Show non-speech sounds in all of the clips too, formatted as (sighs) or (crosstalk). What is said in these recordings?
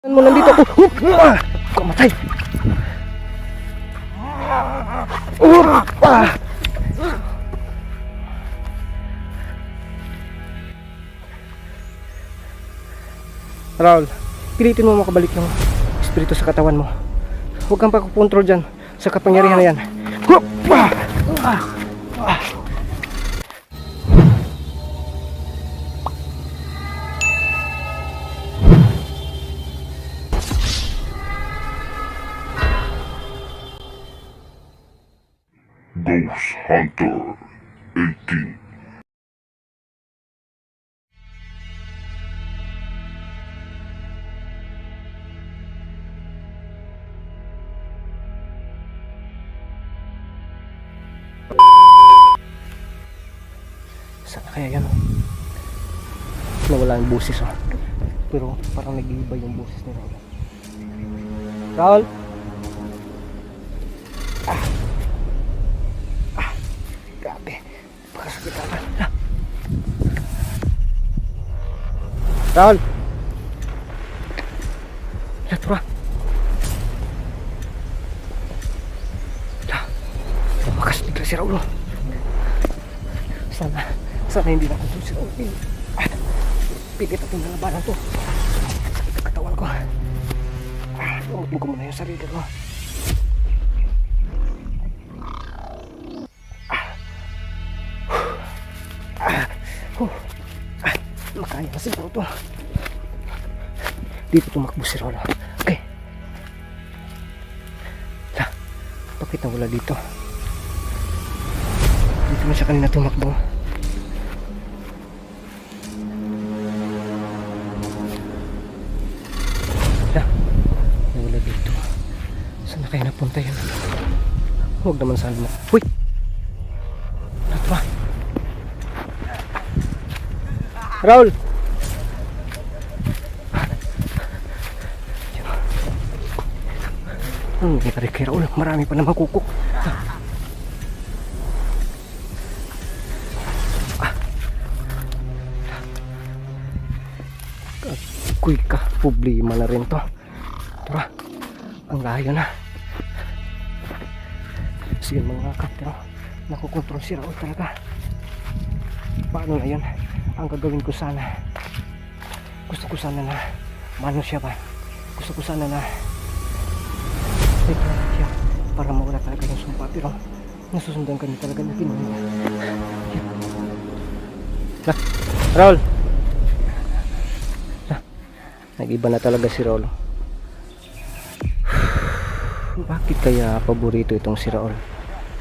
Ano mo nandito ako? Hup! Ah! Kamatay! Hup! Ah! Raul, pilitin mo makabalik yung espiritu sa katawan mo. Huwag kang pagkukontrol dyan sa kapangyarihan na yan. Ah! Ah! Ah! Ghost Hunter 18 Sana kaya yan? Nawala yung boses oh. Pero parang nag-iiba yung boses ni Raul. Raul? Raul? Latura. Ah. Lumakas bigla si Raul. Sana, sana hindi na ako si Raul. Pilit at nalabanan to. Sakit ang ko. Ah, Umutin ko muna yung sarili ko. To. Dito tumakbo si Rolo. Okay. La, bakit nawala dito? Dito na siya kanina tumakbo. La, nawala dito. Saan na kayo napunta yun? Huwag naman sana mo. Uy! Ano Raul! Ano nangyari kay? Marami pa naman kukok. Kuy ka, problema na rin to. Tara, ang layo na. Sige mga kap, pero nakukontrol si Raul talaga. Paano na yun? Ang gagawin ko sana, gusto ko sana na, mano siya ba? Gusto ko sana na, Declare siya para mawala talaga yung sumpa pero nasusundan ka niya talaga na kinuha niya. Na, Raul! Na, nag-iba na talaga si Raul. (sighs) Bakit kaya paborito itong si Raul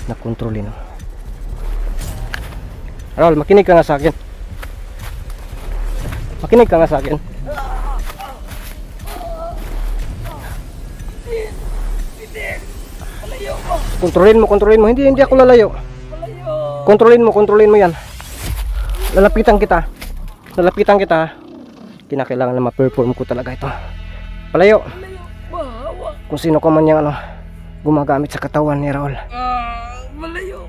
na kontrolin? no? Raul, makinig ka nga sa akin. Makinig ka nga sa akin. Kontrolin mo, kontrolin mo. Hindi, hindi ako lalayo. Kontrolin mo, kontrolin mo yan. Lalapitan kita. Lalapitan kita. Kinakailangan na ma-perform ko talaga ito. Palayo. Kung sino ka man yung ano, gumagamit sa katawan ni Raul. Ah, malayo.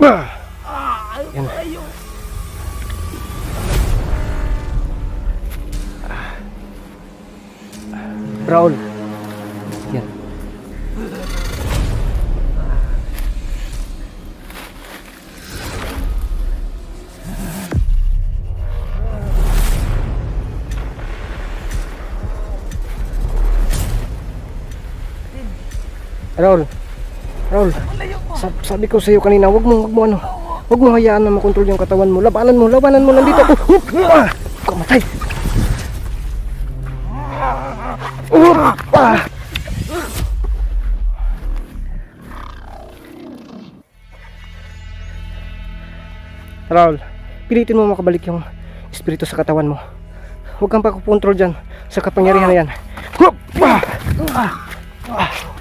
Ah, Yan. malayo. Raul. Raul. Raul. Sab- sabi ko sa iyo kanina, wag mo, wag mo ano. Wag mo hayaan na makontrol yung katawan mo. Labanan mo, labanan mo. Nandito. Hup! Ah! Kamatay. Hup! Ah! Raul, pilitin mo makabalik yung espiritu sa katawan mo. Huwag kang pagkukontrol dyan sa kapangyarihan na yan. Hup! Ah! Ah! Ah!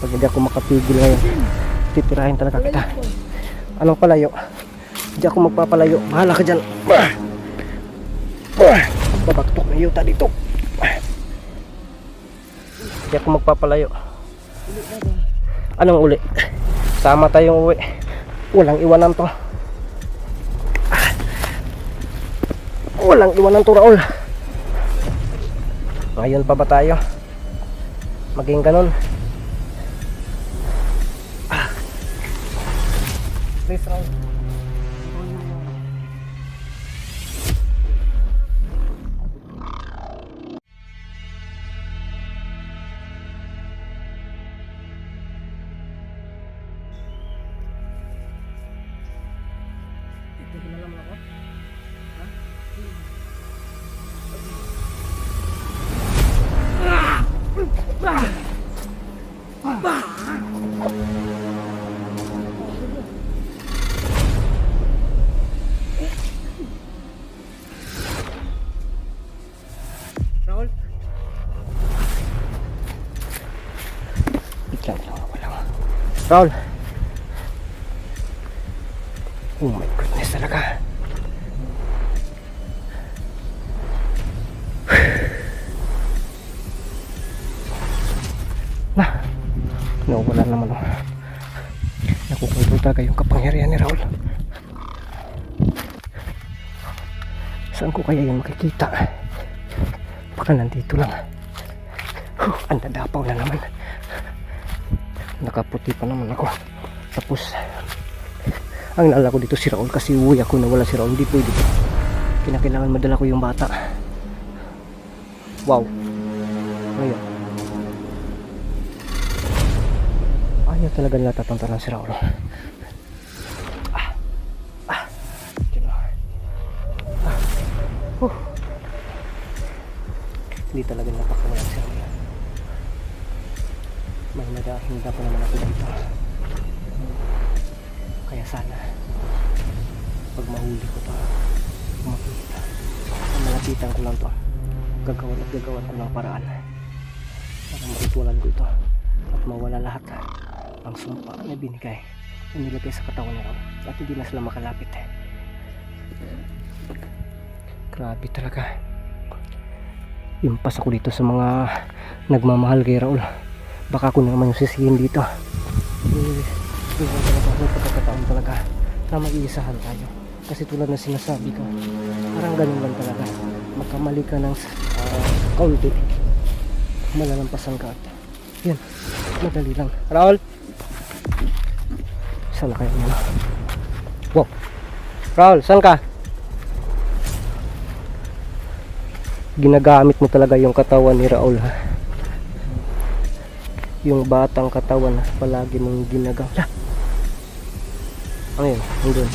Pag hindi ako makapigil ngayon, titirahin talaga kita. Anong palayo? Hindi ako magpapalayo. Bahala ka dyan. Babaktok na yuta dito. Hindi ako magpapalayo. Anong uli? Sama tayong uwi. Walang iwanan to. Walang iwanan to Raul. Ngayon pa ba tayo? Maging ganun. Raul. Naman oh. Nakukontrol talaga yung kapangyarihan ni Raul. Saan ko kaya yun makikita? Baka nandito lang. Huh, ang dadapaw na naman. Nakaputi pa naman ako. Tapos, ang naalala ko dito si Raul kasi uwi ako na wala si Raul. Hindi pwede. Kinakailangan madala ko yung bata. Wow. Ngayon. Ayaw talaga nila tatantaran si Raul. Ah. Ah. Huh. Hindi talaga napakawalan si Raul. May nagahinda pa naman ako dito. Kaya sana, pag mahuli ko to, makita, malapitan ko lang to, gagawan at gagawan ko ng paraan para maitulan ko ito at mawala lahat ang sumpa na binigay na nilagay sa katawan ni Ram at hindi na sila makalapit. Grabe talaga. Impas ako dito sa mga nagmamahal kay Raul. Baka ako na naman yung sisihin dito. Eh, talaga may pagkakataon talaga na mag-iisahan tayo. Kasi tulad na sinasabi ko parang ganun lang talaga. Magkamali ka ng uh, kaunti. Malalampasan ka at yun madali lang. Raul na kaya nila wow. Raul saan ka? Ginagamit mo talaga yung katawan ni Raul ha? Yung batang katawan na palagi mong ginagamit ah! ano yun andun.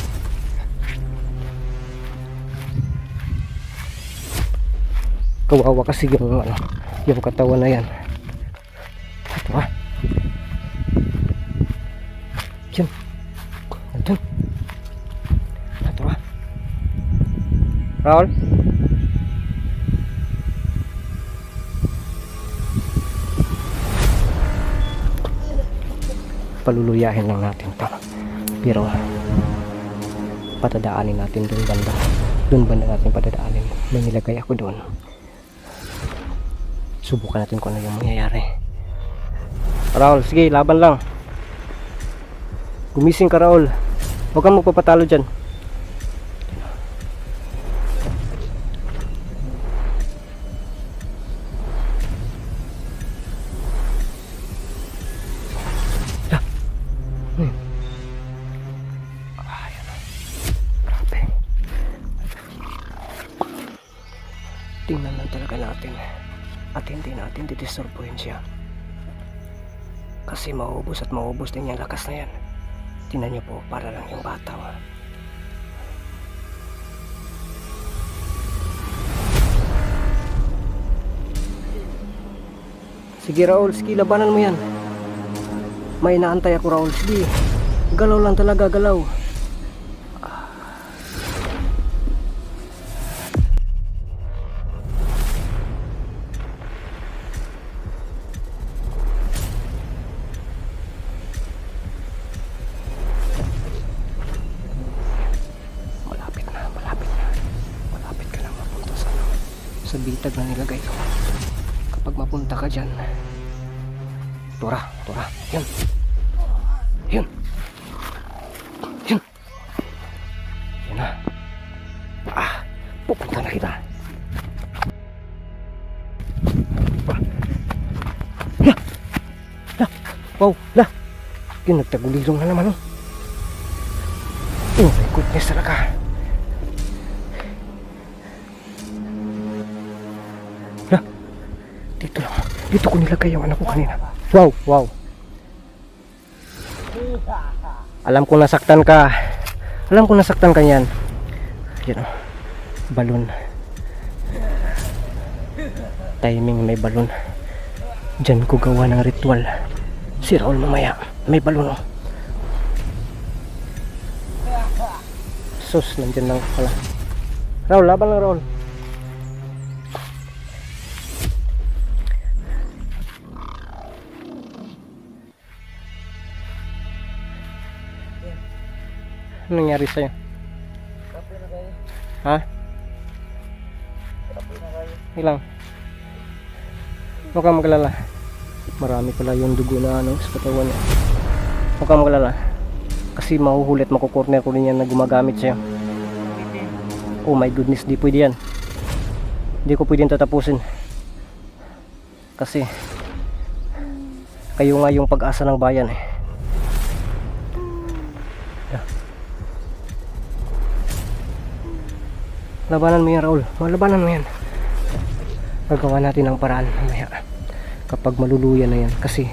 Kawawa kasi yung ano yung katawan na yan. Ito ha? Yun andun ito ha Raul? Paluluyahin lang natin to. Pero patadaanin natin doon banda. Doon banda natin patadaanin. May nilagay ako doon subukan natin kung ano yung mangyayari. Raul sige laban lang. Gumising ka Raul huwag kang magpapatalo dyan. Tingnan lang talaga natin. At hindi natin didisturbuhin siya. Kasi maubos at maubos din yung lakas na yan. Tingnan niyo po, para lang yung bata. oh. Sige Raul, sige labanan mo yan. May inaantay ako Raul, sige. Galaw lang talaga, galaw. Bitag na nilagay. Kapag mapunta ka dyan, tura, tura, yun. Yun. Yun. Yun na. Ah, Pupunta na kita. Wow! La! Yun, nagtagulilong na naman oh. Oh my goodness talaga. Dito ko nilagay yung anak ko kanina. Wow! Wow! Alam ko nasaktan ka. Alam ko nasaktan ka yan. Yan oh. Balon. Timing may balon. Diyan ko gawa ng ritual. Si Raul mamaya. May balon oh. Sus, nandyan lang pala. Raul, laban lang Raul. Ano nangyari sa'yo? Ha? Ilang? Huwag kang. Marami pala yung dugo na ano, sa katawan niya. Huwag kang magalala. Kasi mahuhulit, makukorner ko rin yan na gumagamit sa'yo. Oh my goodness, di pwede yan. Hindi ko pwedeng tatapusin. Kasi, kayo nga yung pag-asa ng bayan eh. Labanan mo yan, Raul. Malabanan mo yan. Gagawa natin ang paraan mamaya. Kapag maluluyan na yan. Kasi,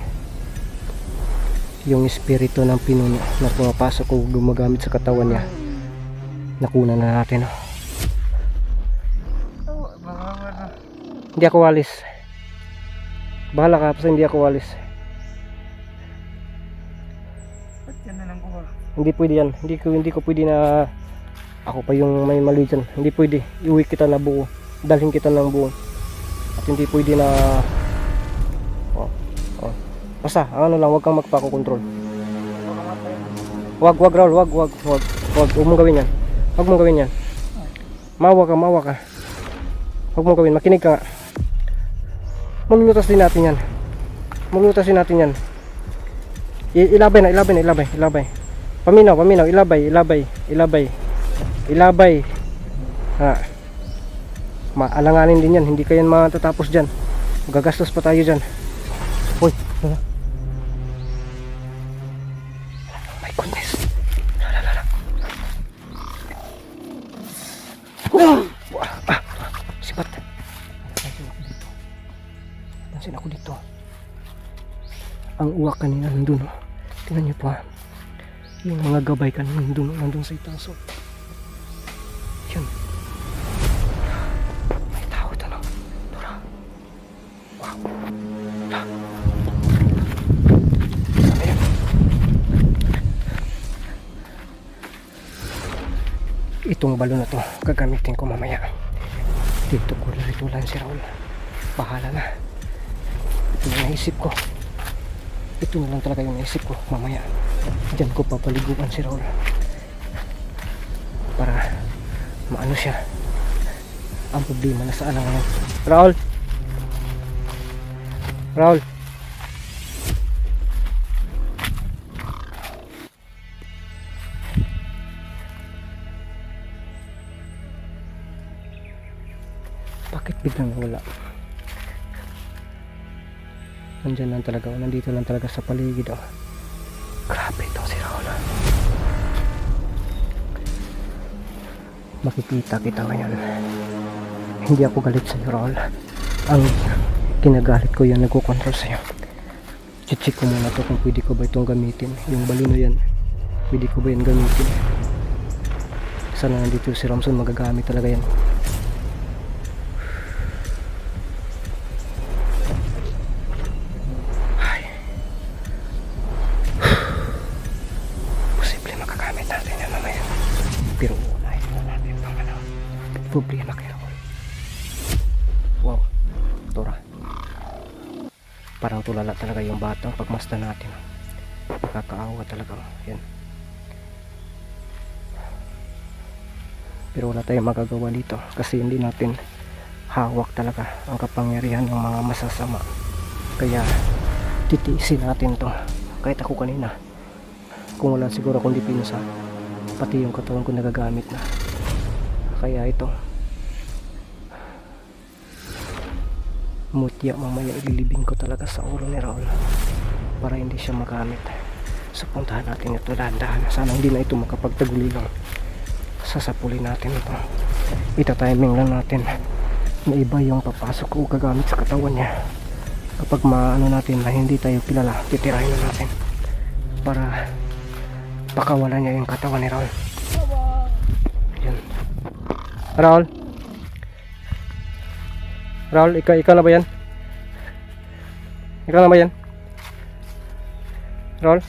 yung espiritu ng pinuno na pumapasok o gumagamit sa katawan niya, nakuna na natin. oh. Hindi ako walis. Bahala ka, basta hindi ako walis. Hindi pwede yan. Hindi ko, hindi ko pwede na ako pa yung may mali dyan. Hindi pwede. Iuwi kita na buo. Dalhin kita ng buo. At hindi pwede na... Oh, oh. Basta, ang ano lang, huwag kang magpakokontrol. Wag, wag, Raul, wag, wag, wag. Wag, huwag mong gawin yan. Huwag mong gawin yan. Mawa ka, mawa ka. Huwag mong gawin, makinig ka nga. Malulutas din natin yan. Malulutas din natin yan. I- ilabay na, ilabay na, ilabay, ilabay. Paminaw, paminaw, ilabay, ilabay, ilabay. Ilabay. Ha. Maalanganin din yan, hindi kayan matatapos dyan. Gagastos pa tayo dyan. Uy? Oh my goodness. La, la, la, la. Ah, ah, sipat. Pansin ako dito. Ang uwak kanina nandun. Oh. Tingnan niyo po ha. Yung mga gabay kanina nandun, nandun sa itaas. Oh. Itong balon na to, gagamitin ko mamaya. Dito ko ritulan si Raul. Bahala na. Ito yung naisip ko. Ito na lang talaga yung naisip ko mamaya. Diyan ko papaliguan si Raul. Para maano siya. Ang problema na saan na ngayon. Raul! Raul! Bakit biglang wala? Nandyan lang talaga. Nandito lang talaga sa paligid. Oh. Grabe itong si Raul. ah. Makikita kita ngayon. Hindi ako galit sa Raul. Ang kinagalit ko yan, nagko-control sa'yo. Chichik ko muna to kung pwede ko ba itong gamitin. Yung balino yan, pwede ko ba yan gamitin. Sana nandito si Ramson magagamit talaga yan. Posible makagamit natin yan mamaya. Pero unahin na natin pang ano. Problema kay Parang tulala talaga yung batang pagmasta natin. Nakakaawa talaga. Yan. Pero wala tayong magagawa dito kasi hindi natin hawak talaga ang kapangyarihan ng mga masasama. Kaya titiisin natin to. Kahit ako kanina. Kung wala siguro akong depensa, pati yung katawan ko nagagamit na. Kaya ito, mutya mamaya ililibing ko talaga sa ulo ni Raul para hindi siya magamit so puntahan natin ito dahan-dahan. Sana hindi na ito makapagtagulilong. Sasapulin natin ito. Itatiming lang natin na iba yung papasok o gagamit sa katawan niya. Kapag maano natin na hindi tayo kilala titirahin na natin para pakawalan niya yung katawan ni Raul. Raul Raul ikaw, ikaw na ba yan? ikaw na ba yan? Raul